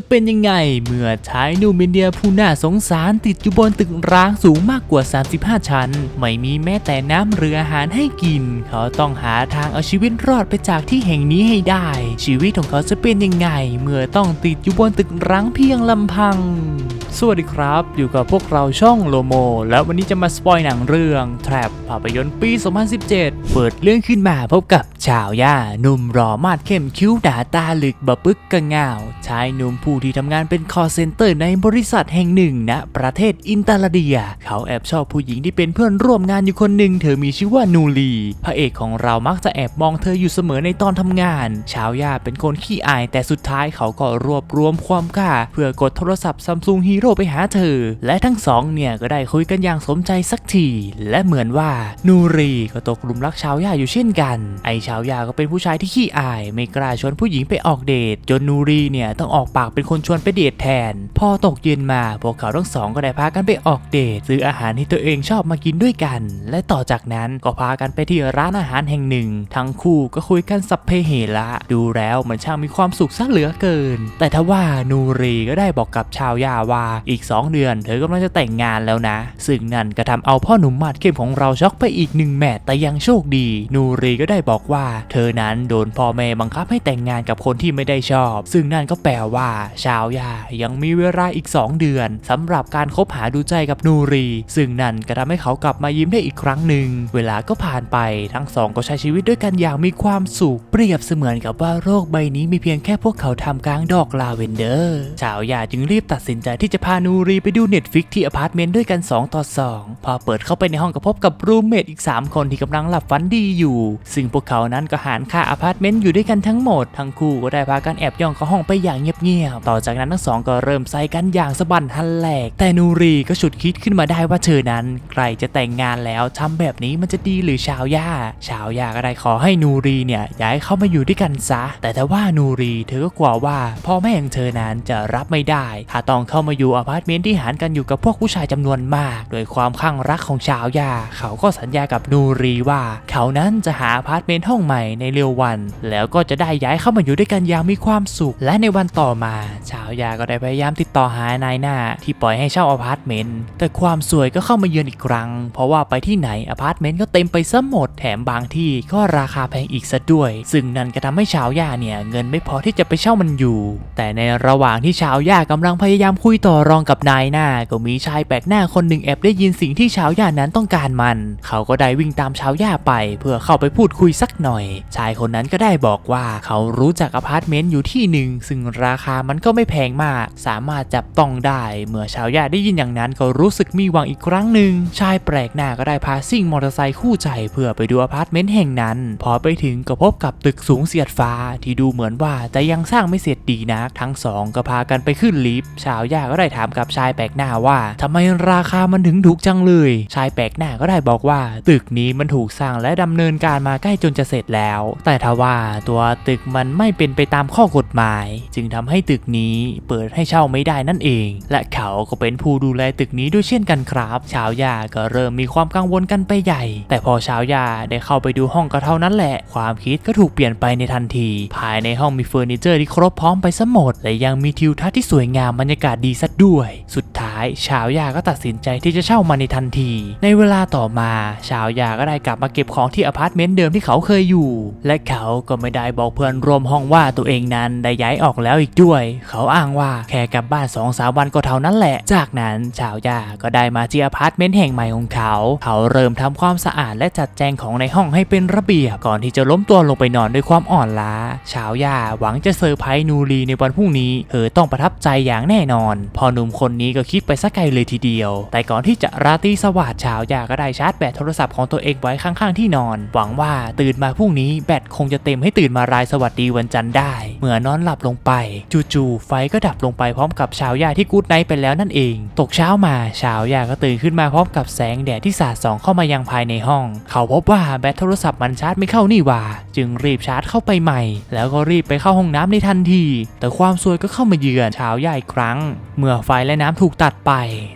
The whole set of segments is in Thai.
จะเป็นยังไงเมื่อชายหนุ่มอินเดียผู้น่าสงสารติดอยู่บนตึกร้างสูงมากกว่า 35 ชั้น ไม่มีแม้แต่น้ำหรืออาหารให้กิน เขาต้องหาทางเอาชีวิตรอดไปจากที่แห่งนี้ให้ได้ ชีวิตของเขาจะเป็นยังไง เมื่อต้องติดอยู่บนตึกร้างเพียงลำพัง สวัสดีครับ อยู่กับพวกเราช่องโลโม แล้ววันนี้จะมาสปอยหนังเรื่อง Trap ภาพยนตร์ปี 2017 เปิดเรื่องขึ้นมาพบกับชาวย่าหนุ่มรอมาดเข้มคิ้วหนาตาหลึกบะปึกกระง่าวชายหนุ่มผูผู้ที่ทำงานเป็นคอเซ็นเตอร์ในบริษัทแห่งหนึ่งณประเทศอินตาลเดีย เขาแอบชอบผู้หญิงที่เป็นเพื่อนร่วมงานอยู่คนหนึ่งเธอมีชื่อว่านูลีพระเอกของเรามักจะแอบมองเธออยู่เสมอในตอนทำงานชาวย่าเป็นคนขี้อาย แต่สุดท้ายเขาก็รวบรวมความกล้า เพื่อกดโทรศัพท์ซัมซุงฮีโร่ไปหาเธอ และทั้งสองเนี่ยก็ได้คุยกันอย่างสมใจสักที และเหมือนว่านูรีก็ตกหลุมรักชาวย่าอยู่เช่นกัน ไอชาวย่าก็เป็นผู้ชายที่ขี้อาย ไม่กล้าชวนผู้หญิงไปออกเดทจนนูรีเนี่ยต้องออกปากเป็นคนชวนไปเดทแทน พอตกเย็นมาพวกเขาทั้งสองก็ได้พากันไปออกเดทซื้ออาหารที่ตัวเองชอบมากินด้วยกัน และต่อจากนั้นก็พากันไปที่ร้านอาหารแห่งหนึ่ง ทั้งคู่ก็คุยกันสัพเพเหระดูแล้วมันช่างมีความสุขซะเหลือเกิน แต่ทว่านูรีก็ได้บอกกับชาวยาว่าอีก 2 เดือน เธอกำลังจะแต่งงานแล้วนะ ซึ่งนั่นก็ทำเอาพ่อหนุ่มมาดเข้มของเราช็อกไปอีกหนึ่งแมตแต่ยังโชคดี นูรีก็ได้บอกว่า เธอนั้นโดนพ่อแม่บังคับให้แต่งงานกับคนที่ไม่ได้ชอบ ซึ่งนั่นก็แปลว่าชาวยายังมีเวลาอีก 2 เดือนสำหรับการคบหาดูใจกับนูรี ซึ่งนั่นก็ทำให้เขากลับมายิ้มได้อีกครั้งหนึ่ง เวลาก็ผ่านไปทั้งสองก็ใช้ชีวิตด้วยกันอย่างมีความสุข เปรียบเสมือนกับว่าโรคใบนี้มีเพียงแค่พวกเขาทำกลางดอกลาเวนเดอร์ ชาวยาจึงรีบตัดสินใจที่จะพานูรีไปดูเน็ตฟิกที่อพาร์ตเมนต์ด้วยกัน 2 ต่อ 2 พอเปิดเข้าไปในห้องก็พบกับรูมเมทอีก 3 คนที่กำลังหลับฝันดีอยู่ ซึ่งพวกเขานั้นก็หารค่าอพาร์ตเมนต์อยู่ด้วยกันทั้งหมด ทั้งคู่ก็ได้พากันแอบย่องเข้าห้องไปอย่างเงียบๆต่อจากนั้นทั้งสองก็เริ่มใส่กันอย่างสะบันทันแหลก แต่นูรีก็ฉุดคิดขึ้นมาได้ว่าเธอนั้น ใครจะแต่งงานแล้วทำแบบนี้มันจะดีหรือชาวย่า ชาวย่าก็ได้ขอให้นูรีเนี่ยย้ายเข้ามาอยู่ด้วยกันซะ แต่ถ้าว่านูรีเธอก็กลัวว่าพ่อแม่ของเธอนั้นจะรับไม่ได้ ถ้าต้องเข้ามาอยู่อพาร์ตเมนต์ที่หารกันอยู่กับพวกผู้ชายจำนวนมาก โดยความข้างรักของชาวยาเขาก็สัญญากับนูรีว่า เขานั้นจะหาอพาร์ตเมนต์ห้องใหม่ในเร็ววัน แล้วก็จะได้ย้ายเข้ามาอยู่ด้วยกันอย่างมีความสุข และในวันต่อมาชาวยาก็ได้พยายามติดต่อหานายหน้าที่ปล่อยให้เช่าอพาร์ตเมนต์ แต่ความสวยก็เข้ามาเยือนอีกครั้ง เพราะว่าไปที่ไหนอพาร์ตเมนต์ก็เต็มไปซะหมด แถมบางที่ก็ราคาแพงอีกซะด้วย ซึ่งนั่นก็ทำให้ชาวยาเนี่ยเงินไม่พอที่จะไปเช่ามันอยู่ แต่ในระหว่างที่ชาวยากำลังพยายามคุยต่อรองกับนายหน้า ก็มีชายแปลกหน้าคนหนึ่งแอบได้ยินสิ่งที่ชาวยานั้นต้องการมัน เขาก็ได้วิ่งตามชาวยาไป เพื่อเข้าไปพูดคุยสักหน่อย ชายคนนั้นก็ได้บอกว่าเขารู้จักอพาร์ตเมนต์อยู่ที่หนึ่งซึ่งราคามันก็ไม่แพงมาก สามารถจับต้องได้ เมื่อชาวยาได้ยินอย่างนั้นก็รู้สึกมีหวังอีกครั้งหนึ่ง ชายแปลกหน้าก็ได้พาซิ่งมอเตอร์ไซค์คู่ใจเพื่อไปดูอพาร์ตเมนต์แห่งนั้น พอไปถึงก็พบกับตึกสูงเสียดฟ้าที่ดูเหมือนว่าจะยังสร้างไม่เสร็จดีนัก ทั้งสองก็พากันไปขึ้นลิฟต์ ชาวยาก็ได้ถามกับชายแปลกหน้าว่าทำไมราคามันถึงถูกจังเลย ชายแปลกหน้าก็ได้บอกว่า ตึกนี้มันถูกสร้างและดำเนินการมาใกล้จนจะเสร็จแล้ว แต่ทว่าตัวตึกมันไม่เป็นไปตามข้อกฎหมาย จึงทำให้ตึกนี้เปิดให้เช่าไม่ได้นั่นเอง และเขาก็เป็นผู้ดูแลตึกนี้ด้วยเช่นกันครับ ชาวยาก็เริ่มมีความกังวลกันไปใหญ่ แต่พอชาวยาได้เข้าไปดูห้องก็เท่านั้นแหละ ความคิดก็ถูกเปลี่ยนไปในทันที ภายในห้องมีเฟอร์นิเจอร์ที่ครบพร้อมไปซะหมด และยังมีทิวทัศน์ที่สวยงามบรรยากาศดีซะด้วย สุดท้ายชาวยาก็ตัดสินใจที่จะเช่ามาในทันที ในเวลาต่อมา ชาวยาก็ได้กลับมาเก็บของที่อพาร์ตเมนต์เดิมที่เขาเคยอยู่ และเขาก็ไม่ได้บอกเพื่อนร่วมห้องว่าตัวเองนั้นได้ย้ายออกแล้วอีกด้วยเขาอ้างว่าแค่กลับบ้านสองสามวันก็เท่านั้นแหละ จากนั้นชาวยาก็ได้มาที่อพาร์ตเมนต์แห่งใหม่ของเขา เขาเริ่มทำความสะอาดและจัดแจงของในห้องให้เป็นระเบียบก่อนที่จะล้มตัวลงไปนอนด้วยความอ่อนล้า ชาวยาหวังจะเซอร์ไพรส์นูรีในวันพรุ่งนี้เธอต้องประทับใจอย่างแน่นอน พอหนุ่มคนนี้ก็คิดไปสักไกลเลยทีเดียว แต่ก่อนที่จะราตรีสวัสดิ์ชาวยาก็ได้ชาร์จแบตโทรศัพท์ของตัวเองไว้ข้างๆที่นอน หวังว่าตื่นมาพรุ่งนี้แบตคงจะเต็มให้ตื่นมารายสวัสดีวันจันทร์ได้ เมื่อนอนหลับลงไปจู่ๆไฟก็ดับลงไปพร้อมกับชาวยาที่กู๊ดไนท์ไปแล้วนั่นเอง ตกเช้ามาชาวยาก็ตื่นขึ้นมาพร้อมกับแสงแดดที่สาดส่องเข้ามายังภายในห้อง เขาพบว่าแบตโทรศัพท์มันชาร์จไม่เข้านี่ว่า จึงรีบชาร์จเข้าไปใหม่ แล้วก็รีบไปเข้าห้องน้ำในทันที แต่ความซวยก็เข้ามาเยือนชาวยาอีกครั้ง เมื่อไฟและน้ำถูกตัดไป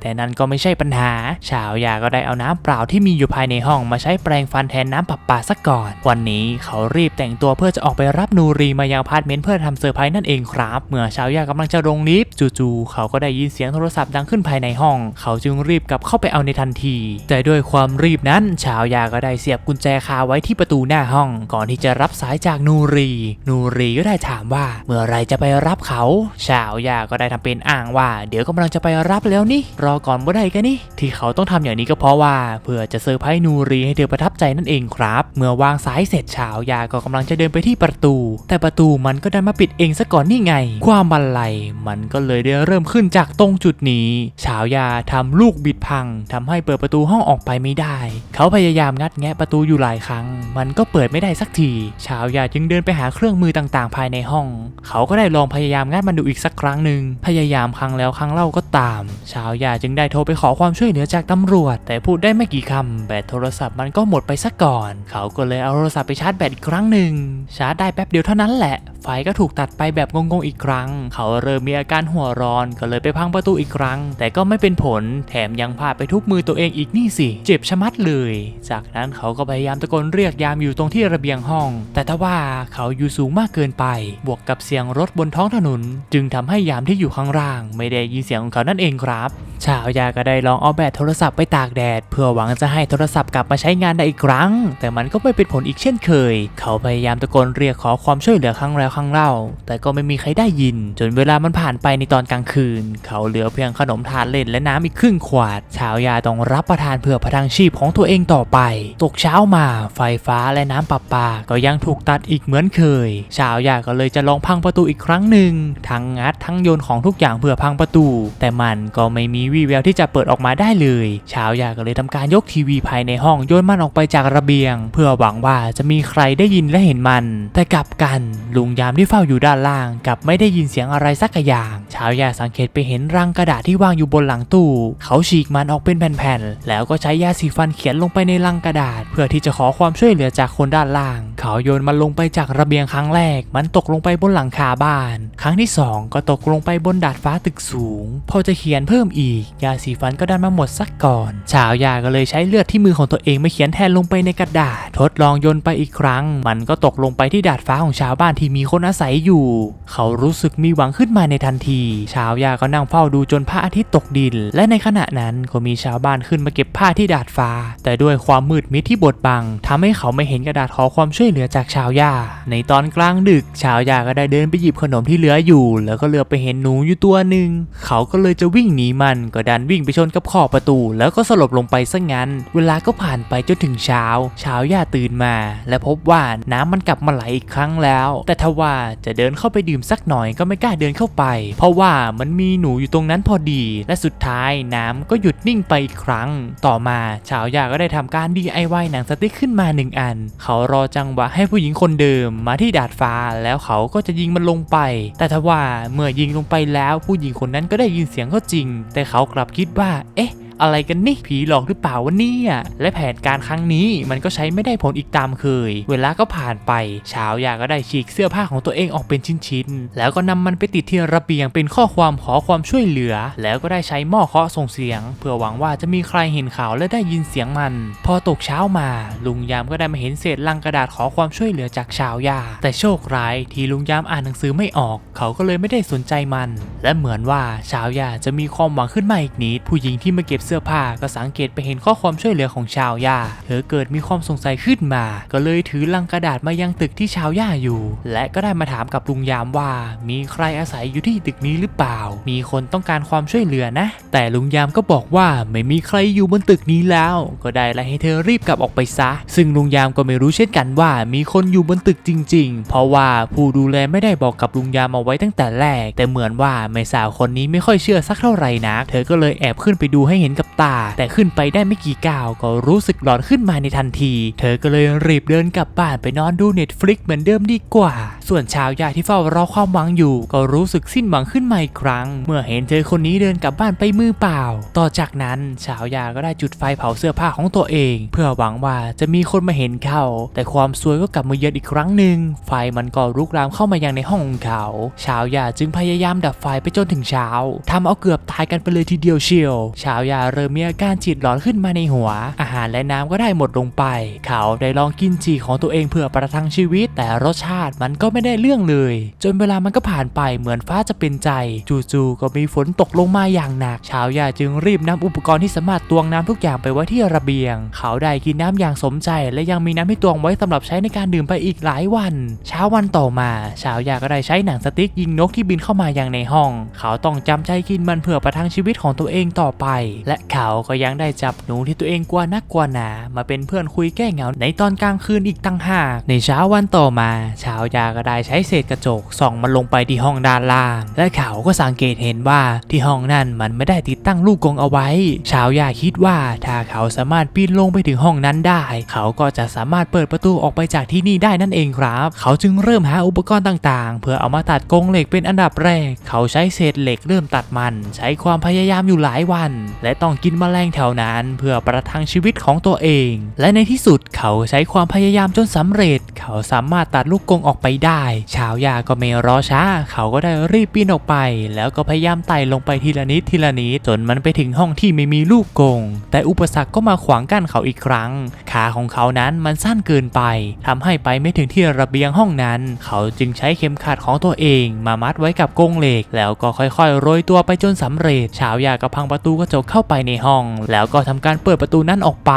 แต่นั่นก็ไม่ใช่ปัญหา ชาวยาก็ได้เอาน้ำเปล่าที่มีอยู่ภายในห้องมาใช้แปรงฟันแทนน้ำประปาซะก่อน วันนี้เขารีบแต่งตัวเพื่อจะออกไปรับนูรีมายังพาร์ตเมนต์เพื่อทำเซอร์ไพรส์นั่นเองครับ เมื่อชาวยากำลังจะลงลิฟต์จู่ๆเขาก็ได้ยินเสียงโทรศัพท์ดังขึ้นภายในห้อง เขาจึงรีบกลับเข้าไปเอาในทันที แต่ด้วยความรีบนั้น ชาวยาก็ได้เสียบกุญแจคาไว้ที่ประตูหน้าห้อง ก่อนที่จะรับสายจากนูรี นูรีก็ได้ถามว่า เมื่อไรจะไปรับเขา ชาวยาก็ได้ทำเป็นอ้างว่าเดี๋ยวกำลังจะไปรับแล้วนี่ รอก่อนบ่ได้กันนี่ที่เขาต้องทำอย่างนี้ก็เพราะว่าเพื่อจะเซอร์ไพรส์นูรีให้เธอประทับใจนั่นเองครับ เมื่อวางสายเสร็จชาวยาก็กำลังจะเดินไปที่ประตู แต่ประตูมันก็ดันมาปิดเองซะก่อนนี่ไง ความบันไลมันก็เลยได้เริ่มขึ้นจากตรงจุดนี้ ชาวยาทำลูกบิดพังทำให้เปิดประตูห้องออกไปไม่ได้ เขาพยายามงัดแงะประตูอยู่หลายครั้ง มันก็เปิดไม่ได้สักที ชาวยาจึงเดินไปหาเครื่องมือต่างๆ ภายในห้อง เขาก็ได้ลองพยายามงัดมันดูอีกสักครั้งหนึ่งพยายามครั้งแล้วครั้งเล่าก็ตาม ชาวยาจึงได้โทรไปขอความช่วยเหลือจากตำรวจ แต่พูดได้ไม่กี่คำแบตโทรศัพท์มันก็หมดไปซะก่อน เขาก็เลยเอาโทรศัพท์ไปชาร์จแบตอีกครั้งหนึ่งชาร์จได้แป๊บเดียวเท่านั้นแหละ ไฟก็ถูกตัดไปแบบงงๆอีกครั้ง เขาเริ่มมีอาการหัวร้อนก็เลยไปพังประตูอีกครั้ง แต่ก็ไม่เป็นผลแถมยังพาไปทุบมือตัวเองอีกนี่สิ เจ็บชะมัดเลย จากนั้นเขาก็พยายามตะโกนเรียกยามอยู่ตรงที่ระเบียงห้อง แต่ถ้าว่าเขาอยู่สูงมากเกินไป บวกกับเสียงรถบนท้องถนน จึงทำให้ยามที่อยู่ข้างล่างไม่ได้ยินเสียงของเขานั่นเองครับชาวยาก็ได้ลองเอาแบตโทรศัพท์ไปตากแดด เพื่อหวังจะให้โทรศัพท์กลับมาใช้งานได้อีกครั้ง แต่มันก็ไม่เป็นผลอีกเช่นเคย เขาพยายามตะโกนเรียกขอความช่วยเหลือครั้งแล้วครั้งเล่า แต่ก็ไม่มีใครได้ยิน จนเวลามันผ่านไปในตอนกลางคืน เขาเหลือเพียงขนมทานเล่นและน้ำอีกครึ่งขวด ชาวยาต้องรับประทานเพื่อประทังชีพของตัวเองต่อไป ตกเช้ามาไฟฟ้าและน้ำประปา ก็ยังถูกตัดอีกเหมือนเคย ชาวยาก็เลยจะลองพังประตูอีกครั้งหนึ่งทั้งงัดทั้งโยนของทุกอย่างเพื่อพังประตู แต่มันก็ไม่มีวี่แววที่จะเปิดออกมาได้เลยชาวยาก็เลยทำการยกทีวีภายในห้องโยนมันออกไปจากระเบียง เพื่อหวังว่าจะมีใครได้ยินและเห็นมัน แต่กลับกันลุงยามที่เฝ้าอยู่ด้านล่างกลับไม่ได้ยินเสียงอะไรสักอย่างชาวยาสังเกตไปเห็นรังกระดาษที่วางอยู่บนหลังตู้ เขาฉีกมันออกเป็นแผ่นๆแล้วก็ใช้ยาสีฟันเขียนลงไปในลังกระดาษ เพื่อที่จะขอความช่วยเหลือจากคนด้านล่าง เขาโยนมันลงไปจากระเบียงครั้งแรก มันตกลงไปบนหลังคาบ้าน ครั้งที่สองก็ตกลงไปบนดาดฟ้าตึกสูง พอจะเขียนเพิ่มอีกยาสีฟันก็ดันมาหมดสักก่อนชาวยาก็เลยใช้เลือดที่มือของตัวเองมาเขียนแทนลงไปในกระดาษ ทดลองโยนไปอีกครั้ง มันก็ตกลงไปที่ดาดฟ้าของชาวบ้านที่มีคนอาศัยอยู่ เขารู้สึกมีหวังขึ้นมาในทันที ชาวยาก็นั่งเฝ้าดูจนพระอาทิตย์ตกดิน และในขณะนั้นก็มีชาวบ้านขึ้นมาเก็บผ้าที่ดาดฟ้า แต่ด้วยความมืดมิดที่บดบังทำให้เขาไม่เห็นกระดาษขอความช่วยเหลือจากชาวยา ในตอนกลางดึก ชาวยาก็ได้เดินไปหยิบขนมที่เหลืออยู่ แล้วก็เหลือไปเห็นหนูอยู่ตัวหนึ่ง เขาก็เลยจะวิ่งหนีมันก็ดันวิ่งไปชนกับขอบประตู แล้วก็สลบลงไปซะงั้น เวลาก็ผ่านไปจนถึงเช้า เช้าวยาตื่นมา และพบว่าน้ำมันกลับมาไหลอีกครั้งแล้ว แต่ทว่าจะเดินเข้าไปดื่มสักหน่อยก็ไม่กล้าเดินเข้าไป เพราะว่ามันมีหนูอยู่ตรงนั้นพอดี และสุดท้ายน้ำก็หยุดนิ่งไปอีกครั้ง ต่อมาชาวยาก็ได้ทำการ DIY หนังสติ๊กขึ้นมาหนึ่งอัน เขารอจังหวะให้ผู้หญิงคนเดิมมาที่ดาดฟ้าแล้วเขาก็จะยิงมันลงไป แต่ทว่าเมื่อยิงลงไปแล้วผู้หญิงคนนั้นก็ได้ยินเสียงก็จริง แต่เขาากลับคิดว่า เอ๊ะ อะไรกันนี่ผีหลอกหรือเปล่าวะเนี่ยและแผนการครั้งนี้มันก็ใช้ไม่ได้ผลอีกตามเคย เวลาก็ผ่านไปชาวยาก็ได้ฉีกเสื้อผ้าของตัวเองออกเป็นชิ้นๆแล้วก็นำมันไปติดที่ระเบียงเป็นข้อความขอความช่วยเหลือ แล้วก็ได้ใช้หม้อเคาะส่งเสียง เพื่อหวังว่าจะมีใครเห็นข่าวและได้ยินเสียงมัน พอตกเช้ามา ลุงยามก็ได้มาเห็นเศษลังกระดาษขอความช่วยเหลือจากชาวยา แต่โชคร้ายที่ลุงยามอ่านหนังสือไม่ออก เขาก็เลยไม่ได้สนใจมัน และเหมือนว่าชาวยาจะมีความหวังขึ้นมาอีกนิดผู้หญิงที่มาเก็บเสื้อผ้าก็สังเกตไปเห็นข้อความช่วยเหลือของชาวยาเธอเกิดมีความสงสัยขึ้นมา ก็เลยถือลังกระดาษมายังตึกที่ชาวย่าอยู่ และก็ได้มาถามกับลุงยามว่า มีใครอาศัยอยู่ที่ตึกนี้หรือเปล่า มีคนต้องการความช่วยเหลือนะ แต่ลุงยามก็บอกว่าไม่มีใครอยู่บนตึกนี้แล้ว ก็ได้ไล่ให้เธอรีบกลับออกไปซะ ซึ่งลุงยามก็ไม่รู้เช่นกันว่า มีคนอยู่บนตึกจริง ๆ เพราะว่าผู้ดูแลไม่ได้บอกกับลุงยามเอาไว้ตั้งแต่แรก แต่เหมือนว่าแม่สาวคนนี้ไม่ค่อยเชื่อสักเท่าไหร่นักเธอก็เลยแอบขึ้นไปดูให้เห็นกับตา แต่ขึ้นไปได้ไม่กี่ก้าวก็รู้สึกหลอนขึ้นมาในทันที เธอก็เลยรีบเดินกลับบ้านไปนอนดูเน็ตฟลิกเหมือนเดิมดีกว่า ส่วนชาวยาที่เฝ้ารอความหวังอยู่ ก็รู้สึกสิ้นหวังขึ้นมาอีกครั้ง เมื่อเห็นเธอคนนี้เดินกลับบ้านไปมือเปล่า ต่อจากนั้นชาวยาก็ได้จุดไฟเผาเสื้อผ้าของตัวเอง เพื่อหวังว่าจะมีคนมาเห็นเขาแต่ความซวยก็กลับมาเยือนอีกครั้งหนึ่งไฟมันก็ลุกลามเข้ามายังในห้องของเขาชาวยาจึงพยายามดับไฟไปจนถึงเช้าทำเอาเกือบตายกันไปเลยทีเดียวเชียวชาวยาเริ่มมีอาการจิตหลอนขึ้นมาในหัว อาหารและน้ำก็ได้หมดลงไป เขาได้ลองกินจีของตัวเองเพื่อประทังชีวิต แต่รสชาติมันก็ไม่ได้เรื่องเลย จนเวลามันก็ผ่านไปเหมือนฟ้าจะเป็นใจ จู่ๆก็มีฝนตกลงมาอย่างหนักชาวยาจึงรีบนำอุปกรณ์ที่สามารถตวงน้ำทุกอย่างไปไว้ที่ระเบียง เขาได้กินน้ำอย่างสมใจ และยังมีน้ำให้ตวงไว้สำหรับใช้ในการดื่มไปอีกหลายวัน เช้าวันต่อมา ชาวยาก็ได้ใช้หนังสติ๊กยิงนกที่บินเข้ามาอยังในห้อง เขาต้องจำใจกินมันเพื่อประทังชีวิตของตัวเองต่อไป และเขาก็ยังได้จับหนูที่ตัวเองกลัวนักกลัวหนา มาเป็นเพื่อนคุยแก้เหงาในตอนกลางคืนอีกตั้งหากในเช้าวันต่อมาชาวยาก็ได้ใช้เศษกระจกส่องมันลงไปที่ห้องด้านล่าง และเขาก็สังเกตเห็นว่าที่ห้องนั้นมันไม่ได้ติดตั้งลูกกรงเอาไว้ ชาวยาคิดว่าถ้าเขาสามารถปีนลงไปถึงห้องนั้นได้ เขาก็จะสามารถเปิดประตูออกไปจากที่นี่ได้นั่นเองครับ เขาจึงเริ่มหาอุปกรณ์ต่างๆ เพื่อเอามาตัดกรงเหล็กเป็นอันดับแรก เขาใช้เศษเหล็กเริ่มตัดมัน ใช้ความพยายามอยู่หลายวัน และต้องกินแมลงแถวนั้น เพื่อประทังชีวิตของตัวเอง และในที่สุดเขาใช้ความพยายามจนสำเร็จ เขาสามารถตัดลูกกงออกไปได้ ชาวยาก็ไม่รอช้า เขาก็ได้รีบปีนออกไป แล้วก็พยายามไต่ลงไปทีละนิดทีละนิดจนมันไปถึงห้องที่ไม่มีลูกกง แต่อุปสรรคก็มาขวางกั้นเขาอีกครั้ง ขาของเขานั้นมันสั้นเกินไปทำให้ไปไม่ถึงที่ระเบียงห้องนั้น เขาจึงใช้เข็มขัดของตัวเอง มามัดไว้กับกงเหล็ก แล้วก็ค่อยๆโรยตัวไปจนสำเร็จ ชาวยาก็พังประตูกระจกเข้าไปในห้อง แล้วก็ทำการเปิดประตูนั้นออกไป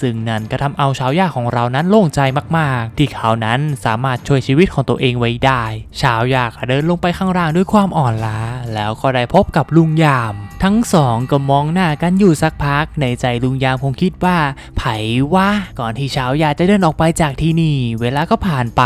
ซึ่งนั่นก็ทำเอาชาวยาของเรานั้นโล่งใจมากๆ ที่เขานั้นสามารถช่วยชีวิตของตัวเองไว้ได้ ชาวยากเดินลงไปข้างล่างด้วยความอ่อนล้า แล้วก็ได้พบกับลุงยาม ทั้งสองก็มองหน้ากันอยู่สักพัก ในใจลุงยามคงคิดว่า ไผว่าก่อนที่ชาวยาจะเดินออกไปจากที่นี่ เวลาก็ผ่านไป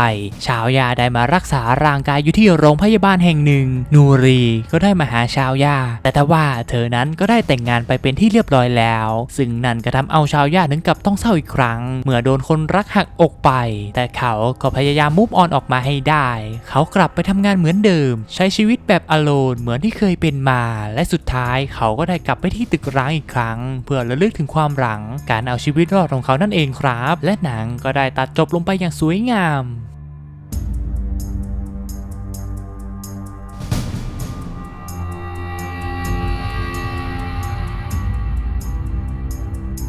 ชาวยาได้มารักษาร่างกายอยู่ที่โรงพยาบาลแห่งหนึ่ง นูรีก็ได้มาหาชาวยาแต่ทว่าเธอนั้นก็ได้แต่งงานไปเป็นที่เรียบร้อยแล้ว ซึ่งนั่นก็ทำเอาชาวยาถึงกับต้องเศร้าอีกครั้ง เมื่อโดนคนรักหักอกไป แต่เขาก็พยายามมุฟออนออกมาให้ได้ เขากลับไปทำงานเหมือนเดิม ใช้ชีวิตแบบอโลนเหมือนที่เคยเป็นมา และสุดท้ายเขาก็ได้กลับไปที่ตึกร้างอีกครั้ง เพื่อระลึกถึงความหลัง การเอาชีวิตรอดของเขานั่นเองครับ และหนังก็ได้ตัดจบลงไปอย่างสวยงาม